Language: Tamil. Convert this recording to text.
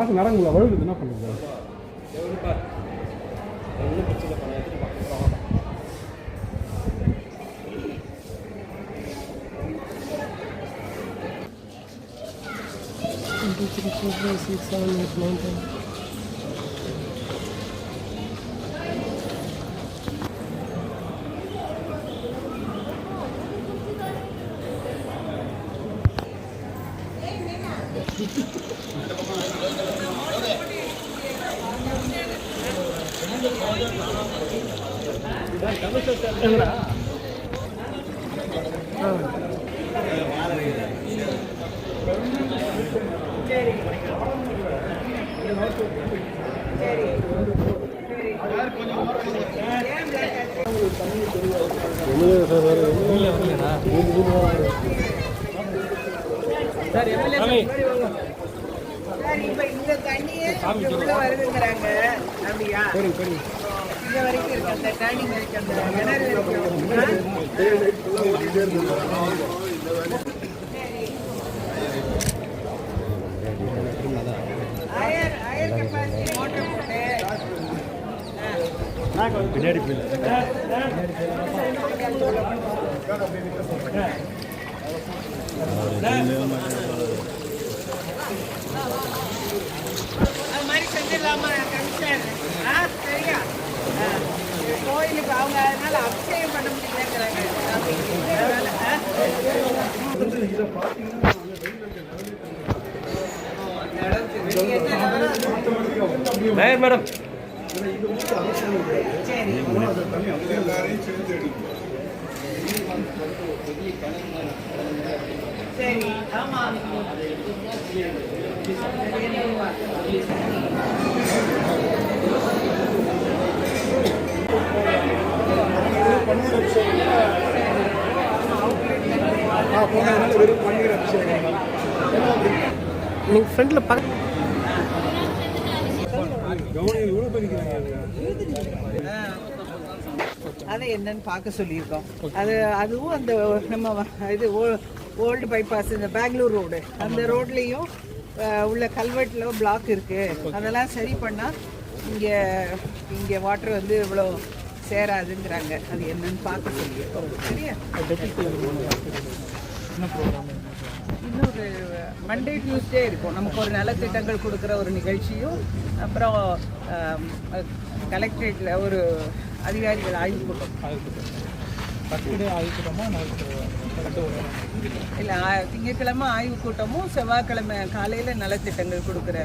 காசு நடங்குங்களா வழுது என்ன பண்ணுறது six seven eight nine ten sir, இப்ப இந்த தண்ணியே இங்க உள்ள வருதுங்கிறாங்க. அப்படியா? இங்க வரைக்கும் இருக்கு, அந்த turning இருக்கு, அந்த கிணறு இருக்கு. Motor போட்டு, அது மாதிரி செஞ்சிடலாமா? கமிஷனர் ஆ சரியா. கோயிலுக்கு அவங்க அதனால அபிஷேகம் பண்ண முடியலங்கிறாங்க. அதனால, ஆ? நீங்க என்ன நாயர் மேடம் சரி சரி ஆமா நீங்கள் ஃப்ரெண்டில் அதை என்னன்னு பார்க்க சொல்லியிருக்கோம். அது அதுவும் அந்த நம்ம இது ஓல்டு பைபாஸ் இந்த பெங்களூர் ரோடு அந்த ரோட்லேயும் உள்ள கல்வெட்டில் பிளாக் இருக்கு. அதெல்லாம் சரி பண்ணால் இங்கே இங்கே வாட்டர் வந்து இவ்வளோ சேராதுங்கிறாங்க. அது என்னன்னு பார்க்க சொல்லியிருக்கோம். சரியா? இன்னொரு மண்டே டியூஸ்டே இருக்கும். நமக்கு ஒரு நலத்திட்டங்கள் கொடுக்குற ஒரு நிகழ்ச்சியும் அப்புறம் கலெக்டரேட்டில் ஒரு அதிகாரிகள் ஆய்வு கூட்டம். இல்லை திங்கட்கிழமை ஆய்வு கூட்டமும் செவ்வாய்க்கிழமை காலையில் நலத்திட்டங்கள் கொடுக்குற.